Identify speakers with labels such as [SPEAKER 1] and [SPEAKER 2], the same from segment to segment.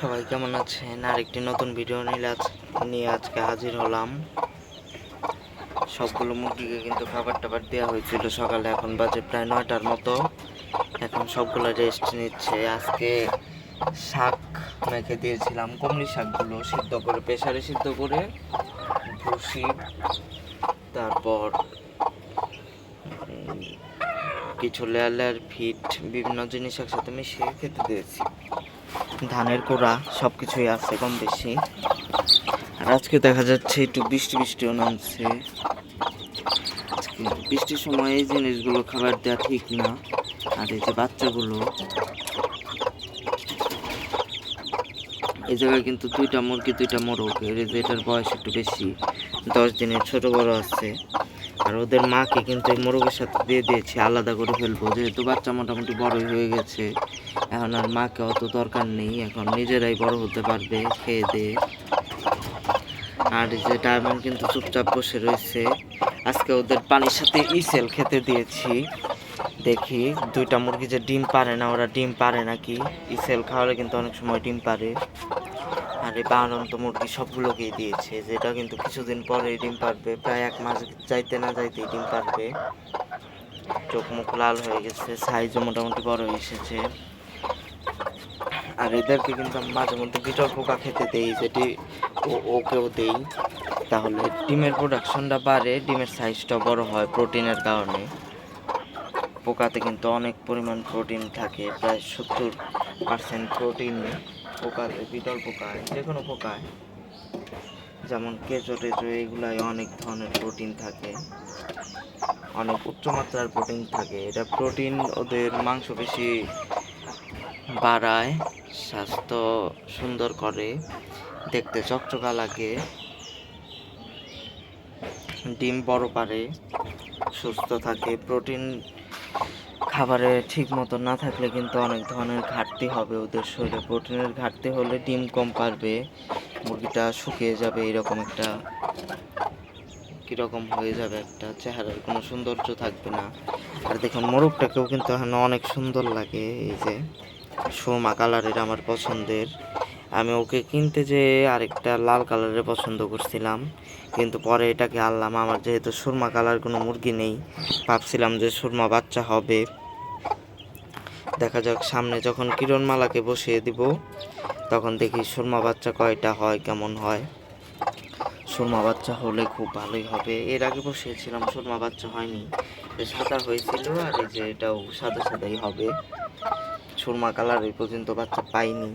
[SPEAKER 1] সবাই কেমন আছেন? আর একটি নতুন ভিডিও আজ নিয়ে আজকে হাজির হলাম। সবগুলো মুরগিকে কিন্তু খাবার টাবার দেওয়া হয়েছিল সকালে, এখন বাজে প্রায় নয়টার মতো। এখন সবগুলো রেস্ট নিচ্ছে। আজকে শাক মেখে দিয়েছিলাম, কমলি শাকগুলো সিদ্ধ করে, প্রেসারে সিদ্ধ করে, ভুসি, তারপর কিছু লেয়ার লেয়ার ফিট, বিভিন্ন জিনিস একসাথে মিশিয়ে খেতে দিয়েছি। ধানের কোড়া সব কিছুই আছে কম বেশি আর আজকে দেখা যাচ্ছে একটু বৃষ্টি বৃষ্টিও নামছে। বৃষ্টির সময় এই জিনিসগুলো খাবার দেওয়া ঠিক না। আর এই যে বাচ্চাগুলো। এই জায়গায় কিন্তু দুইটা মুরগি, দুইটা মোরগ। এর এটার বয়স একটু বেশি। দশ দিনের ছোট বড় আছে। আর ওদের মাকে কিন্তু এই মোরগের সাথে দিয়ে দিয়েছি, আলাদা করে ফেলব। যেহেতু বাচ্চা মোটামুটি বড়ই হয়ে গেছে, এখন আর মাকে অত দরকার নেই, এখন নিজেরাই বড় হতে পারবে, খেয়ে দিয়ে। আর যে ডায়মন্ড কিন্তু চুপচাপ বসে রয়েছে। আজকে ওদের পানির সাথে ইসেল খেতে দিয়েছি। দেখি, দুইটা মুরগি যে ডিম পারে না, ওরা ডিম পারে নাকি? ইসেল খাওয়ালে কিন্তু অনেক সময় ডিম পারে। আর এই বানন্ত মুরগি সবগুলোকেই দিয়েছে, যেটা কিন্তু কিছুদিন পরে ডিম পারবে। প্রায় এক মাস যাইতে না যাইতেই ডিম পারবে। চোখ মুখ লাল হয়ে গেছে সাইজও মোটামুটি বড় এসেছে। আর এদেরকে কিন্তু আমি মাঝে মধ্যে বিটল পোকা খেতে দেই যেটি ওকেও দেই। তাহলে ডিমের প্রোডাকশনটা বাড়ে, ডিমের সাইজটা বড় হয় প্রোটিনের কারণে। পোকাতে কিন্তু অনেক পরিমাণ প্রোটিন থাকে, প্রায় সত্তর পার্সেন্ট প্রোটিন পোকাতে বিটল পোকায় যে কোনো পোকায় যেমন কেঁচো টেচো, এগুলাই অনেক ধরনের প্রোটিন থাকে। অনেক উচ্চমাত্রার প্রোটিন থাকে। এটা প্রোটিন ওদের মাংস বেশি বাড়ায়, স্বাস্থ্য সুন্দর করে, দেখতে চকচকা লাগে, ডিম বড় পারে, সুস্থ থাকে প্রোটিন খাবারে ঠিক মতো না থাকলে কিন্তু অনেক ধরনের ঘাটতি হবে ওদের শরীরে। প্রোটিনের ঘাটতি হলে ডিম কম পারবে, মুরগিটা শুকিয়ে যাবে, এরকম একটা কীরকম হয়ে যাবে একটা চেহারার কোনো সৌন্দর্য থাকবে না। আর দেখুন, মোরগটাকেও কিন্তু এখন অনেক সুন্দর লাগে, এই যে সোমা কালারের আমার পছন্দের। আমি ওকে কিনতে যে আরেকটা লাল কালারের পছন্দ করছিলাম। কিন্তু পরে এটাকে আনলাম। আমার যেহেতু সুরমা কালার কোনো মুরগি নেই, ভাবছিলাম যে সুরমা বাচ্চা হবে। দেখা যাক, সামনে যখন কিরণমালাকে বসিয়ে দিব, তখন দেখি সুরমা বাচ্চা কয়টা হয়, কেমন হয়। সুরমা বাচ্চা হলে খুব ভালোই হবে। এর আগে বসিয়েছিলাম, সুরমা বাচ্চা হয়নি। সাদা হয়েছিল আর এই যে এটাও সাদা সাদাই হবে। সুরমা কালার এই পর্যন্ত বাচ্চা পাইনি।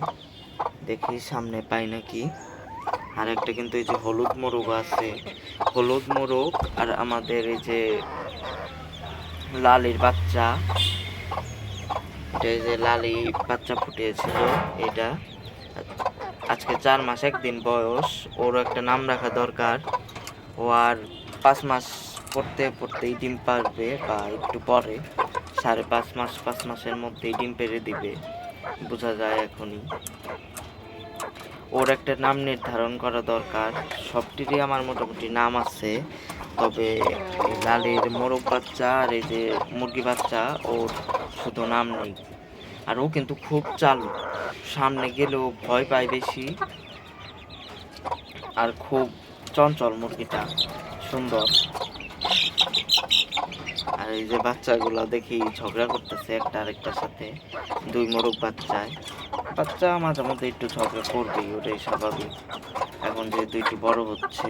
[SPEAKER 1] দেখি সামনে পাই নাকি। আর একটা কিন্তু এই যে হলুদ মোরগ আছে। হলুদ মোরগ আর আমাদের এই যে লালির বাচ্চা। এটা এই যে লালি বাচ্চা ফুটিয়েছিল, এটা। আজকে চার মাস একদিন বয়স, ওর একটা নাম রাখা দরকার। ও আর পাঁচ মাস পড়তে পড়তেই ডিম পারবে বা একটু পরে। সাড়ে পাঁচ মাস, পাঁচ মাসের মধ্যেই ডিম পেরে দিবে। বোঝা যায় এখনই। ওর একটা নাম নির্ধারণ করা দরকার। সবটিরই আমার মোটামুটি নাম আছে। তবে লালের মোরগ বাচ্চা আর এই যে মুরগি বাচ্চা, ওর শুধু নাম নেই। আর ও কিন্তু খুব চালু। সামনে গেলেও ভয় পায় বেশি। আর খুব চঞ্চল মুরগিটা। সুন্দর। এই যে বাচ্চাগুলো দেখি ঝগড়া করতেছে একটা আরেকটার সাথে। দুই মোরগ বাচ্চায় বাচ্চা মাঝে মধ্যে একটু ঝগড়া করবেই, ওটাই স্বাভাবিক। এখন যে দুইটি বড় হচ্ছে,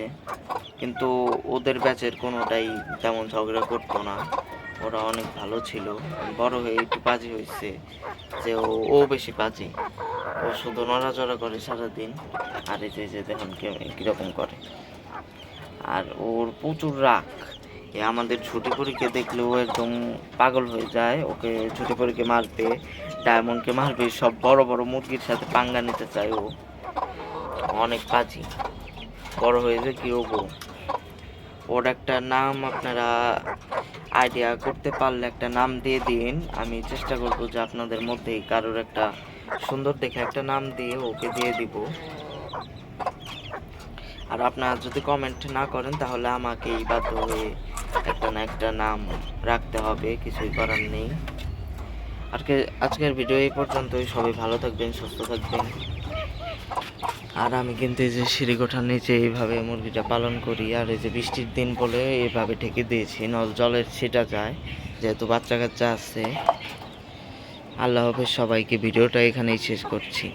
[SPEAKER 1] কিন্তু ওদের ব্যাচের কোনোটাই তেমন ঝগড়া করতো না। ওরা অনেক ভালো ছিল। বড় হয়ে একটু বাজি হয়েছে যে ও ও বেশি বাজি। ও শুধু নড়াচড়া করে সারাদিন, আর এই যে দেখুন কীরকম করে। আর ওর প্রচুর রাগ। আমাদের ছুটি পরীকে দেখলে ও একদম পাগল হয়ে যায়। ওকে ছুটি পরীকে মারবে ডায়মন্ডকে মারবে, সব বড় বড় মুরগির সাথে পাঙ্গা নিতে চায় ও। অনেক পাজি। বড় হয়েছে কি হব ওর একটা নাম আপনারা আইডিয়া করতে পারলে একটা নাম দিয়ে দিন। আমি চেষ্টা করব যে আপনাদের মধ্যে কারোর একটা সুন্দর দেখে একটা নাম দিয়ে ওকে দিয়ে দিব। আর আপনারা যদি কমেন্ট না করেন তাহলে আমাকেই বাধ্য হয়ে একটা না একটা নাম রাখতে হবে, কিছুই করার নেই। আজকে, আজকের ভিডিও এই পর্যন্তই। সবাই ভালো থাকবেন, সুস্থ থাকবেন। আর আমি কিন্তু এই যে সিঁড়িকোঠার নিচে এইভাবে মুরগিটা পালন করি, আর এই যে বৃষ্টির দিন বলে এইভাবে ঢেকে দিয়েছি, নল জলের ছিটা যায়, যেহেতু বাচ্চা কাচ্চা আছে। আল্লাহ হাফেজ সবাইকে, ভিডিওটা এখানেই শেষ করছি।